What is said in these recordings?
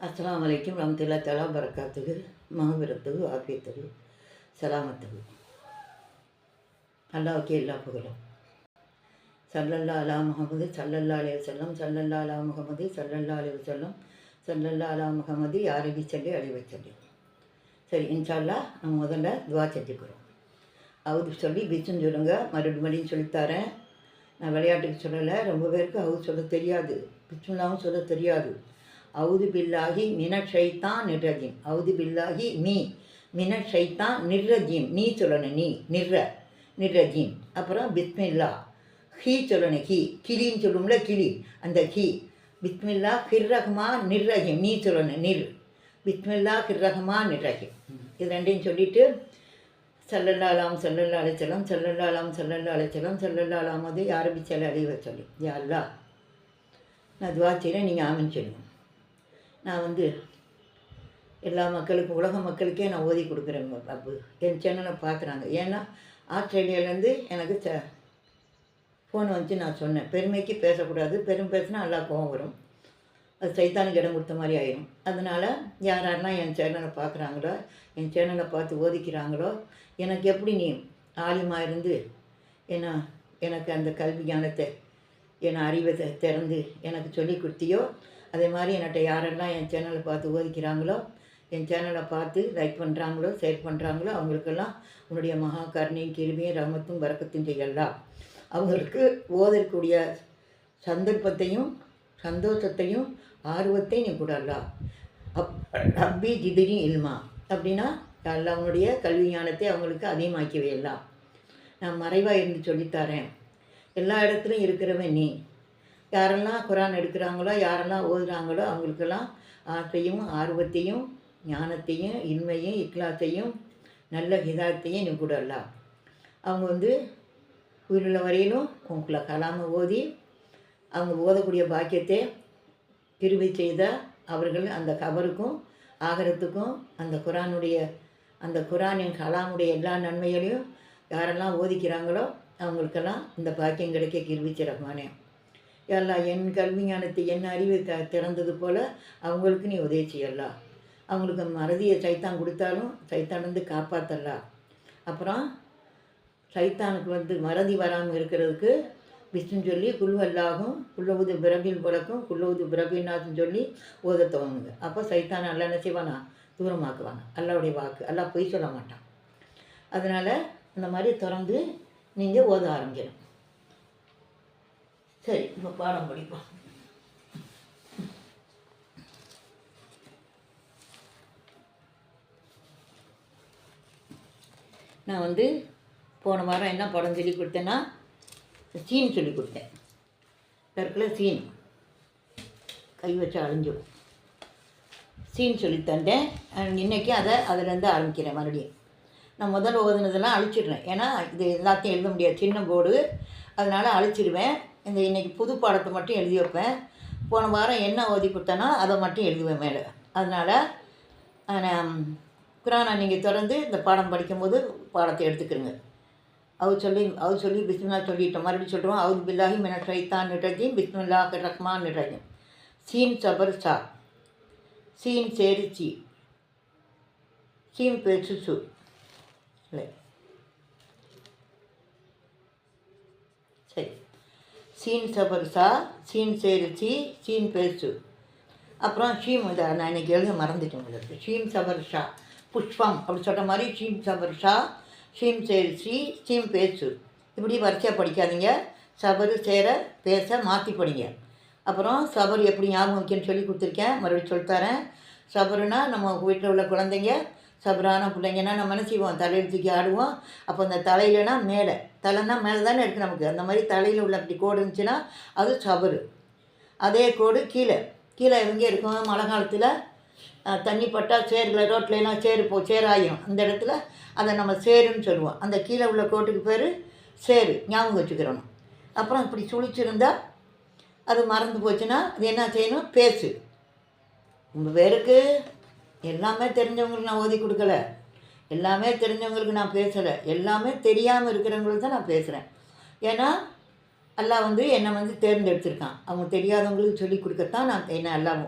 அஸ்லாம் அலைக்கும் ரஹ்மத்துல்லாஹி தலா பரக்காத்துக்கு மகபிரத்துகு ஆபியத்துக்கு சலாமத்துக்கு அல்லாவுக்கே எல்லா புகழும். சல்லல்லா அலா முகமது சல்லல்லா அலைய செல்லம் சல்லல்லா அலா முகமது சல்லல்லா அலைய செல்லம் சல்லல்லா அலா முகமது யாரடி சொல்லி அழிவை சொல்லி சரி இன்ஷால்லா நம்ம முதல்ல துவா செஞ்சுக்கிறோம். அவுது சொல்லி பிச்சுன்னு சொல்லுங்க மறுபடி மறுபடியும் சொல்லித்தரேன் நான் விளையாட்டுக்கு சொல்லலை ரொம்ப பேருக்கு அவுது சொல்ல தெரியாது. பிச்சுல்லாவும் சொல்ல தெரியாது. அவுது பில்லாகி மின நிர்ரஜிம். அவுது பில்லாகி மீ. மின நிர்ரஜிம். நீ சொல்லணும் நீ. நிர்ர. நிர்ரஜிம். அப்புறம் பிஸ்மில்லா. ஹி சொல்லணும் ஹி. கிளின்னு சொல்லும்ல கிளி. அந்த ஹி. பிஸ்மில்லா ஹிர்ரஹ்மா நிர்ரஹிம் நீ சொல்லணும் நிர். பிஸ்மில்லா ஹிர்ரஹ்மா நிர்ரஹிம் இது ரெண்டையும் சொல்லிவிட்டு சல்லல்லாலாம் சல்லல்லா அலைச்சலம் சல்லல்லாலாம் சல்லல்லா அலைச்சலம் சல்லல்லாலாம் அது யாரபி செல்ல அழிவ சொல்லி? யா அல்லாஹ். நான் துவா செய்கிறேன் நீங்கள் ஆமின்னு சொல்லுங்கள் நான் வந்து எல்லா மக்களுக்கும் உலக மக்களுக்கே நான் ஓதி கொடுக்குறேன் அப்பு என் சேனலை பார்க்குறாங்க ஏன்னா ஆஸ்திரேலியாவிலேருந்து எனக்கு ச ஃபோன் வந்து நான் சொன்னேன். பெருமைக்கு பேசக்கூடாது. பெரும் பேசினா நல்லா கோவம் வரும். அது சைத்தானுக்கு இடம் கொடுத்த மாதிரி ஆயிரும். அதனால் யார் யாரெல்லாம் என் சேனலை பார்க்குறாங்களோ என் சேனலை பார்த்து ஓதிக்கிறாங்களோ எனக்கு எப்படி நீ ஆலிமாக இருந்து என்ன எனக்கு அந்த கல்வி ஞானத்தை என் அறிவை திறந்து எனக்கு சொல்லி கொடுத்தியோ அதே மாதிரி என்கிட்ட யாரெல்லாம் என் சேனலை பார்த்து ஓதிக்கிறாங்களோ என் சேனலை பார்த்து லைக் பண்ணுறாங்களோ ஷேர் பண்ணுறாங்களோ அவங்களுக்கெல்லாம் உன்னுடைய மகா கருணையும் கிருமையும் ரமத்தும் வரக்கத்தும் செய்யலாம் அவங்களுக்கு ஓதக்கூடிய சந்தர்ப்பத்தையும் சந்தோஷத்தையும் ஆர்வத்தையும் நீ கூடலாம் அப் அப்பி ஜிபிரி இல்மா. அப்படின்னா எல்லாவனுடைய கல்வி ஞானத்தை அவங்களுக்கு அதிகமாக்கி வையலாம் நான் மறைவாக இருந்து சொல்லித்தரேன் எல்லா இடத்துலையும் இருக்கிறவன் நீ. யாரெல்லாம் குரான் எடுக்கிறாங்களோ யாரெல்லாம் ஓதுறாங்களோ அவங்களுக்கெல்லாம் ஆற்றையும் ஆர்வத்தையும் ஞானத்தையும் இன்மையும் இக்லாத்தையும் நல்ல ஹிதாயத்தையும் நீ கூடலாம் அவங்க வந்து உயிருள்ள வரையிலும் உங்களை கலாம ஓதி அவங்க ஓதக்கூடிய பாக்கியத்தை கிருபை செய்த அவர்கள் அந்த கபருக்கும் ஆகரத்துக்கும் அந்த குரானுடைய அந்த குரானின் கலாமுடைய எல்லா நன்மைகளையும் யாரெல்லாம் ஓதிக்கிறாங்களோ அவங்களுக்கெல்லாம் இந்த பாக்கியம் கிடைக்க கிருபிச்ச ரஹ்மானே எல்லாம் என் கல்வி ஞானத்தை என் அறிவை த திறந்தது போல் அவங்களுக்கு நீ உதவி செய்யலாம் அவங்களுக்கு மறதியை சைத்தான் கொடுத்தாலும் சைத்தான் வந்து காப்பாற்றலாம் அப்புறம் சைத்தானுக்கு வந்து மறதி வராமல் இருக்கிறதுக்கு விஷ்ணு சொல்லி குல்வல்லாகும் குள்ளவுது பிரபின் புலக்கும் குள்ளவுது பிரபின்னாத்துன்னு சொல்லி ஓத துவங்குங்க அப்போ சைத்தான் அல்ல என்ன செய்வானா? தூரமாக்குவாங்க அல்லாவுடைய வாக்கு. எல்லாம் பொய் சொல்ல மாட்டான். அதனால் இந்த மாதிரி திறந்து நீங்கள் ஓத ஆரம்பிக்கணும். சரி இப்போ பாடம் படிப்போம். நான் வந்து போன வாரம் என்ன படம் சொல்லி கொடுத்தேன்னா சீன் சொல்லி கொடுத்தேன். தற்கொலை சீன். கை வச்சு அழிஞ்சிடும் சீன் சொல்லி தந்தேன். இன்றைக்கி அதை அதுலேருந்து ஆரம்பிக்கிறேன் மறுபடியும். நான் முதல்ல ஓதுனதெல்லாம் அழிச்சிடுறேன். ஏன்னா இது எல்லாத்தையும் எழுத முடியாது. சின்ன போர்டு. அதனால் அழிச்சிடுவேன் இந்த இன்றைக்கி புது பாடத்தை மட்டும் எழுதி வைப்பேன். போன வாரம் என்ன ஓதி கொடுத்தேனோ அதை மட்டும் எழுதுவேன் மேலே. அதனால் குரானை நீங்கள் திறந்து இந்த பாடம் படிக்கும்போது பாடத்தை எடுத்துக்கிறங்க அவர் சொல்லி அவர் சொல்லி பிஸ்மில்லா சொல்லிட்டோம். மறுபடியும் சொல்கிறோம் அவர் பில்லாஹி மின ஷைத்தான் நிரஜிம் பிஸ்மில்லா ரஹ்மான் நிரஜிம் சீன் சபர் சா. சீன் சேரிச்சி. சி சீம் பேசு இல்லை சரி சீன் சபர்சா சீன் சேரி சீன் பேசு அப்புறம் ஷீம் இதை நான் இன்றைக்கி எழுத மறந்துட்டேன் உங்களுக்கு. ஷீம் சபர் ஷா புஷ்பம் அப்படி சொல்கிற மாதிரி ஷீம் சபர் ஷா ஷீம் சேர் ஷீம் பேசு இப்படி வரிசையாக படிக்காதீங்க. சபரு சேர பேச மாற்றி படிங்க அப்புறம் சபர் எப்படி ஞாபகம் வைக்கணும்னு சொல்லி கொடுத்துருக்கேன். மறுபடியும் சொல்லித்தரேன் சபருனா நம்ம வீட்டில் உள்ள குழந்தைங்க சபரான பிள்ளைங்கன்னா நம்ம என்ன செய்வோம்? தலையில் தூக்கி ஆடுவோம். அப்போ அந்த தலையிலனா மேலே தலைனா மேலே தானே இருக்குது நமக்கு. அந்த மாதிரி தலையில் உள்ள அப்படி கோடு இருந்துச்சுன்னா அது சபரு அதே கோடு கீழே. கீழே எங்கே இருக்கும் மழை காலத்தில் தண்ணி பட்டால் சேரில் ரோட்லாம் சேரு போ சேராயும். அந்த இடத்துல அதை நம்ம சேருன்னு சொல்லுவோம். அந்த கீழே உள்ள கோட்டுக்கு பேர் சேரு. ஞாபகம் வச்சுக்கிறணும். அப்புறம் இப்படி சுழிச்சிருந்தா அது மறந்து போச்சுன்னா அது என்ன செய்யணும்? பேசு. உங்கள் பேருக்கு எல்லாமே தெரிஞ்சவங்களுக்கு நான் ஓதி கொடுக்கல. எல்லாமே தெரிஞ்சவங்களுக்கு நான் பேசலை. எல்லாமே தெரியாமல் இருக்கிறவங்களுக்கு தான் நான் பேசுகிறேன் ஏன்னா எல்லாம் வந்து என்னை வந்து தேர்ந்தெடுத்திருக்கான். அவங்க தெரியாதவங்களுக்கு சொல்லி கொடுக்கத்தான் நான் என்னை எல்லாம்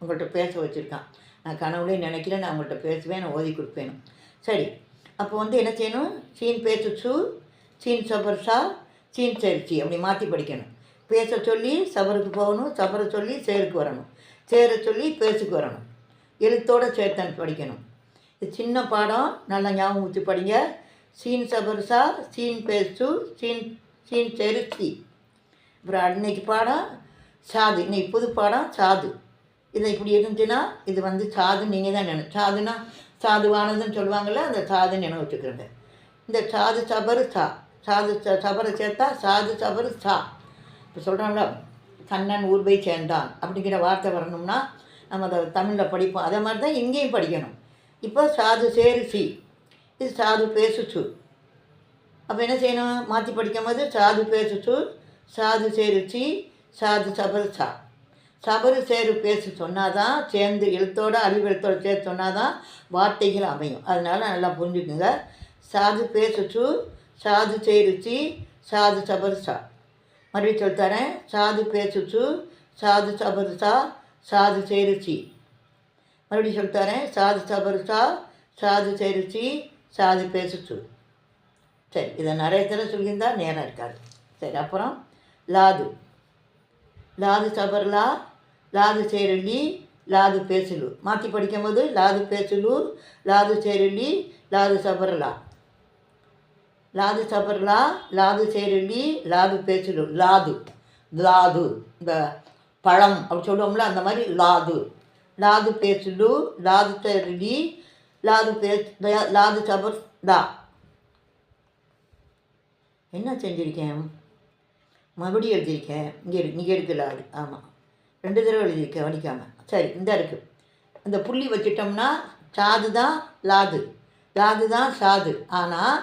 உங்கள்கிட்ட பேச வச்சுருக்கான். நான் கனவுலேயே நினைக்கல நான் உங்கள்கிட்ட பேசுவேன் நான் ஓதி கொடுப்பேன். சரி. அப்போ வந்து என்ன செய்யணும்? சீன் பேச சு சீன் சபர்ஷா சீன் சேர்ச்சி அப்படி மாற்றி படிக்கணும். பேச சொல்லி சபருக்கு போகணும் சபரை சொல்லி சேருக்கு வரணும். சேர சொல்லி பேசுக்கு வரணும். எழுத்தோடு சேர்த்தன் படிக்கணும். இது சின்ன பாடம். நல்லா ஞாபகம் ஊற்றி படிங்க. சீன் சபர்சா சீன் பேசு சீன் சீன் செருத்தி அப்புறம் அன்னைக்கு பாடம் சாது. இன்னைக்கு புது பாடம் சாது. இது இப்படி இருந்துச்சுன்னா இது வந்து சாது நீங்கள் தான் நினை சாதுன்னா சாதுவானதுன்னு சொல்லுவாங்கள்ல அந்த சாதுன்னு நினைவு வச்சுக்கிறேங்க. இந்த சாது சபரு சா சாது ச- சபரை சேர்த்தா சாது சபரு சா இப்போ சொல்கிறாங்களா கண்ணன் ஊர்பை சேர்ந்தான். அப்படிங்கிற வார்த்தை வரணும்னா நம்ம அதை தமிழில் படிப்போம். அதே மாதிரி தான் இங்கேயும் படிக்கணும். இப்போ சாது சேரு இது சாது பேசுச்சு. அப்போ என்ன செய்யணும்? மாற்றி படிக்கும் போது சாது பேசுச்சு. சாது சேருச்சு சாது சபரு சா. சபரு சேரு பேசு சொன்னாதான் சேர்ந்து எழுத்தோட அறிவெழுத்தோட சேர்த்து சொன்னாதான் வார்த்தைகள் அமையும். அதனால் நல்லா புரிஞ்சுக்குங்க. சாது பேசுச்சு. சாது சேருச்சி சாது சபரு சா. மறுபடியும் சொல்லித்தரேன். சாது பேசுச்சு. சாது சபரு சா சாது சேருச்சி மறுபடியும் சொல்லித்தரேன் சாது சபரு சா சாது சேருச்சி சாது பேசுச்சு சரி இதை நிறைய தடவை சொல்லியிருந்தா நேரம் இருக்காது. சரி அப்புறம் லாது. லாது சபர்லா லாது சேரலி லாது பேசுலு மாற்றி படிக்கும்போது லாது பேசுலு லாது சேரலி லாது சபர்லா லாது சபர்லா லாது சேரலி லாது பேசுலு லாது. லாது. இந்த பழம் அப்படி சொல்லுவோம்ல அந்த மாதிரி லாது. லாது பேசுலு லாது சேரலி லாது பேஸ் லாது சபர் லா. என்ன செஞ்சுருக்கேன் மறுபடியும் எழுதியிருக்கேன் இங்கே இருக்கு இங்கே இருக்குல்ல அது ஆமாம் ரெண்டு தடவை எழுதியிருக்கேன் வடிக்காமல் சரி இந்த இருக்குது இந்த புள்ளி வச்சிட்டோம்னா சாது தான் லாது. லாது தான் சாது. ஆனால்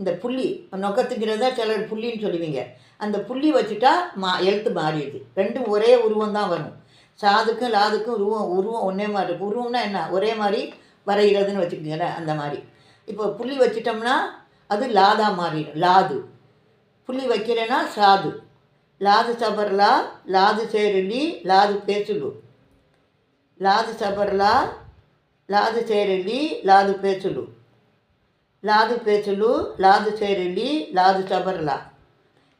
இந்த புள்ளி நொக்கத்துங்கிறதா சிலர் புள்ளின்னு சொல்லுவீங்க. அந்த புள்ளி வச்சுட்டா மா எழுத்து மாறிடுது. ரெண்டும் ஒரே உருவம் தான் வரும். சாதுக்கும் லாதுக்கும் உருவம் உருவம் ஒன்றே மாதிரி இருக்கும் உருவம்னா என்ன? ஒரே மாதிரி வரைகிறதுன்னு வச்சுக்கோங்களேன் அந்த மாதிரி. இப்போ புள்ளி வச்சிட்டோம்னா அது லாதா மாறிடும். லாது. புள்ளி வைக்கிறேன்னா சாது. லாது சபர்லா லாது சேரலி லாது பேசுலு. லாது சபர்லா லாது சேரலி லாது பேசுலு. லாது பேசுலு லாது சேரலி லாது சபர்லா.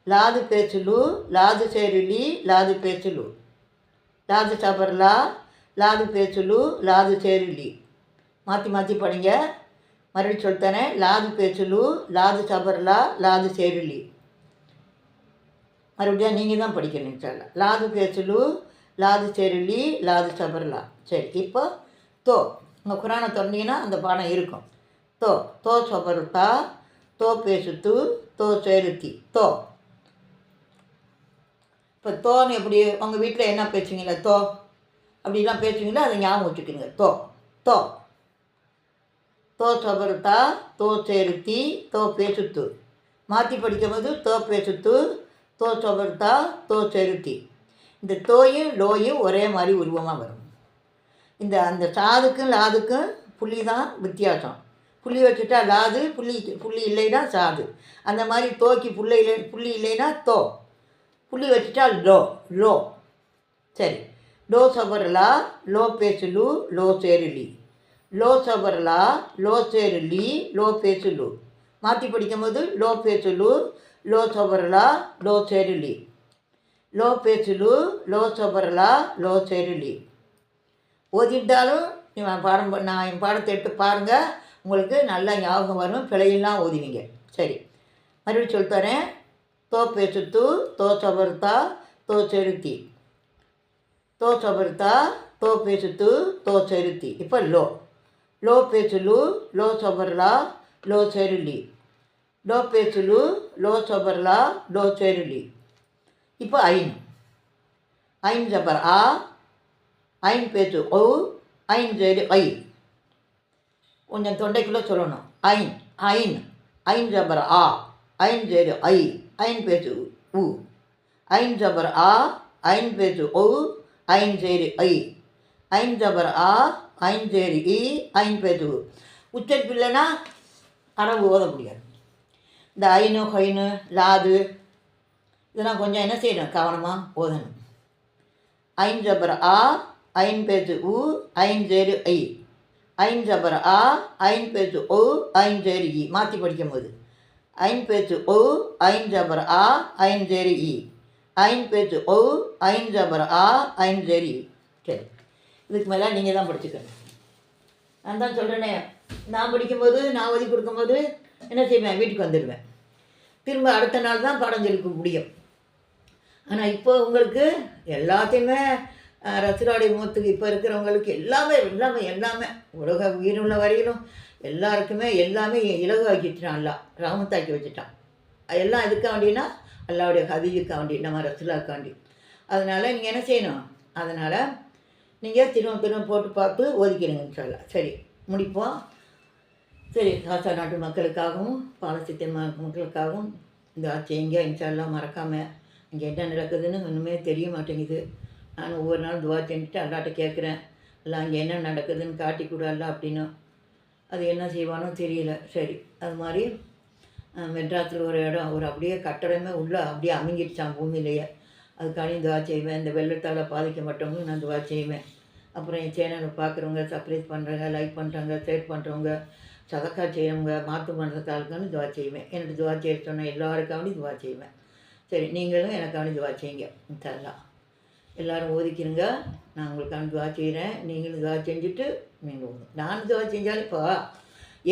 லாது பேசுலு லாது சேரலி லாது பேசுலு. లాదు చబర్లా లాదు பேச்சுலு லாது சேரிலி மாற்றி மாற்றி படிங்க மறுபடியும் சொல்லித்தரே லாது பேச்சுலு லாது சபர்லா லாது சேரிலி மறுபடியும் நீங்கள் தான் படிக்கணும் இன்ஷால்லா லாது பேச்சுலு லாது சேரிலி லாது சபர்லா சரி இப்போ தோ உங்கள் குரானை திறந்தீங்கன்னா அந்த பாடம் இருக்கும் தோ தோ சபருத்தா தோ பேசுத்து தோ சேருத்தி தோ இப்போ தோன்னு எப்படி உங்கள் வீட்டில் என்ன பேசுவீங்களா தோ? அப்படிலாம் பேசுவீங்களா அதை ஞாபகம் வச்சுக்கோங்க தோ. தோ. தோ சபருத்தா தோ சேருத்தி தோ பேசுத்து. மாற்றி படிக்கும்போது தோ பேசுத்து தோ சபருத்தா தோ செருத்தி இந்த தோயும் லோயும் ஒரே மாதிரி உருவமாக வரும். இந்த அந்த சாதுக்கும் லாதுக்கும் புள்ளி தான் வித்தியாசம். புள்ளி வச்சுட்டா லாது புள்ளி புள்ளி இல்லைன்னா சாது. அந்த மாதிரி தோக்கி புள்ளி இல்லை புள்ளி இல்லைன்னா தோ. புள்ளி வச்சுட்டா லோ லோ. சரி. லோ சவரலா லோ பேசுலு லோ சேருலி. லோ சபர்லா லோ சேருலி லோ பேசுலு. மாற்றி படிக்கும்போது லோ பேசுலு லோ சபரலா லோ சேருலி. லோ பேசுலு லோ சபரலா லோ சேருலி. ஓதிட்டாலும் இவன் பாடம் நான் என் பாடத்தை எடுத்து பாருங்கள் உங்களுக்கு நல்லா ஞாபகம் வரும். பிழையெல்லாம் ஓதுவீங்க. சரி. மறுபடியும் சொல்லித்தரேன் தோ பேசுத்து தோ சபர்த்தா தோ செருத்தி தோ சபர்த்தா தோ பேசுத்து தோ செருத்தி இப்போ லோ லோ பேசுலு லோ சபர்லா லோ செருலி லோ பேசுலு லோ சபர்லா லோ செருலி இப்போ ஐன் ஐன் ஜபர் ஆ ஐன் பேச்சு ஓ ஐன் ஜெரு ஐ கொஞ்சம் தொண்டைக்குள்ளே சொல்லணும் ஐன் ஐன் ஐன் ஜபர் ஆ ஐன் சேரு ஐ ஐன் பேச்சு உ ஐன் ஜபர் ஆ ஐன் பேச்சு ஓ ஐன் சேரு ஐ ஐன் ஜபர் ஆ ஐன் சேரு இ ஐன் பேச்சு உச்சரிப்பு இல்லைன்னா அரபு ஓத முடியாது இந்த ஐனு ஹைனு லாது இதெல்லாம் கொஞ்சம் என்ன செய்யணும் கவனமாக ஓதணும் ஐன் ஜபர் ஆ ஐன் பேசு உ ஐன் சேரு ஐ ஐன் ஜபர் ஆ ஐன் பேசு ஓ ஐன் சேரு இ மாற்றி படிக்கும் போது ஐன் பேசு ஓ ஐன் ஆ ஐன் இ. ஐன் பேசு ஓ ஐன் ஆ ஐன் இ. சரி. இதுக்கு மேலே நீங்கள் தான் படிச்சுக்கணும். நான் தான் சொல்கிறேனே நான் படிக்கும்போது நான் ஒதுக்கி கொடுக்கும்போது என்ன செய்வேன்? வீட்டுக்கு வந்துடுவேன். திரும்ப அடுத்த நாள் தான் பாடம் சொல்லிக்க முடியும். ஆனால் இப்போ உங்களுக்கு எல்லாத்தையுமே ரசிராடி மூத்துக்கு முகத்துக்கு இப்போ இருக்கிறவங்களுக்கு எல்லாமே எல்லாமே எல்லாமே உலக உயிருள்ள வரையிலும் எல்லாருக்குமே எல்லாமே இலகுவாக்கிட்டான் அல்லா ராமத்தாக்கி வச்சுட்டான். எல்லாம் எதுக்காண்டின்னா அல்லாவுடைய ஹபீஜுக்காக நம்ம ரசுலாக்காண்டி அதனால் நீங்கள் என்ன செய்யணும்? அதனால் நீங்கள் திரும்ப திரும்ப போட்டு பார்த்து ஒதுக்கிடுங்க சொல்லலாம் சரி முடிப்போம். சரி காசா நாட்டு மக்களுக்காகவும் பாலசித்த ம மக்களுக்காகவும் இந்த செய்யுங்க இன்ஷால்லாம் மறக்காமல் இங்கே என்ன நடக்குதுன்னு ஒன்றுமே தெரிய மாட்டேங்குது. நான் ஒவ்வொரு நாளும் துவா செஞ்சுட்டு அல்லாட்ட கேட்குறேன். இல்லை அங்கே என்ன நடக்குதுன்னு காட்டி கூடால அப்படின்னு. அது என்ன செய்வானோ தெரியல. சரி அது மாதிரி அஹ், மெட்ராஸில் ஒரு இடம் ஒரு அப்படியே கட்டடமே உள்ளே அப்படியே அமைங்கிடுச்சான் பூமியிலேயே. அதுக்காண்டி துவா செய்வேன் இந்த வெள்ளத்தால் பாதிக்கப்பட்டவங்களும் நான் துவா செய்வேன். அப்புறம் என் சேனலை பார்க்குறவங்க சப்ஸ்கிரைப் பண்ணுறவங்க லைக் பண்ணுறவங்க ஷேர் பண்ணுறவங்க சதக்கா செய்யறவங்க மாற்று பண்ணுறதாளுக்கான துவா செய்வேன். எனக்கு துவா செய்ய சொன்ன எல்லாருக்காண்டி துவா செய்வேன். சரி நீங்களும் எனக்காண்டி துவா செய்யுங்க. தரலாம். எல்லோரும் ஒதுக்கிடுங்க நான் உங்களுக்கான துவா செய்கிறேன் நீங்களும் துவா செஞ்சுட்டு நீங்கள் ஓதும் நானும் துவா செஞ்சாலும் இப்போ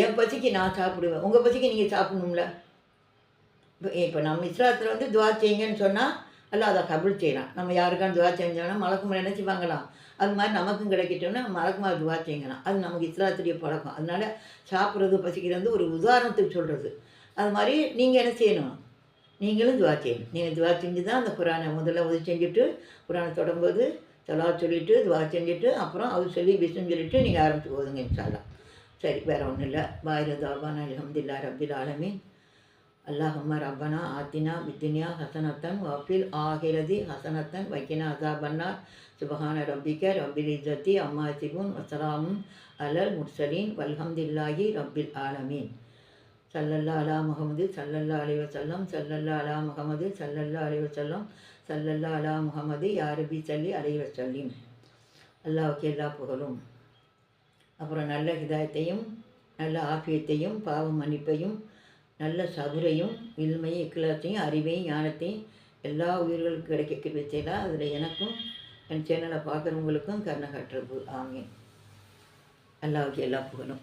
என் பசிக்கு நான் சாப்பிடுவேன். உங்கள் பசிக்கு நீங்கள் சாப்பிடணும்ல? இப்போ இப்போ நம்ம இஸ்லாத்தில் வந்து துவா செய்யுங்கன்னு சொன்னால் அல்ல அதை கபுல் செய்யலாம் நம்ம யாருக்கான துவா செஞ்சோன்னா மலக்குமார் என்ன வாங்கலாம். அது மாதிரி நமக்கும் கிடைக்கட்டும்னா மலக்குமா துவா செய்யலாம். அது நமக்கு இஸ்லாத்துடைய பழக்கம். அதனால சாப்பிட்றது பசிக்கிறது வந்து ஒரு உதாரணத்துக்கு சொல்கிறது அது மாதிரி நீங்கள் என்ன செய்யணும்? நீங்களும் துவா செய்யணும் நீங்கள் துவா செஞ்சு தான் அந்த குரானை முதல்ல உதவி செஞ்சுட்டு குரானை தொடங்கும்போது தலா சொல்லிவிட்டு துவா செஞ்சுட்டு அப்புறம் அவர் சொல்லி விஷ்ணு சொல்லிவிட்டு நீங்கள் ஆரம்பிச்சு போதுங்க இன்ஷால்லாம் சரி வேறு ஒன்றும் இல்லை. பாயிரதாபான் அலமதுல்லா ரபில் ஆலமின். அல்லாஹம்மா ரப்பனா ஆத்தினா வித்தினியா ஹசனத்தன் வஃபில் ஆகிரதி ஹசனத்தன் வைக்கினா அசாபன்னார் சுபஹான ரப்பிக்க ரப்பில் இஜத்தி அம்மா சிபுன் வசலாமும் அலல் முர்சலீன் வல்ஹம்தில்லாஹி ரப்பில் ஆலமீன். சல்லல்லா அலா முகமது சல்லல்லா அலைவ செல்லம் சல்லல்லா அலா முகமது சல்லல்லா அலைவ செல்லம் சல்லல்லா அலா முகமது யாரபி சல்லி அலைவ வசல்லிம் அல்லாவுக்கு எல்லா புகழும். அப்புறம் நல்ல ஹிதாயத்தையும் நல்ல ஆபியத்தையும் பாவ மன்னிப்பையும் நல்ல சதுரையும் இல்மையும் இக்கலாத்தையும் அறிவையும் ஞானத்தையும் எல்லா உயிர்களுக்கும் கிடைக்க வச்சேனா அதில் எனக்கும் என் சேனலை பார்க்குறவங்களுக்கும் கருணை காட்டுறது ஆமீன். அல்லாவுக்கு எல்லா புகழும்.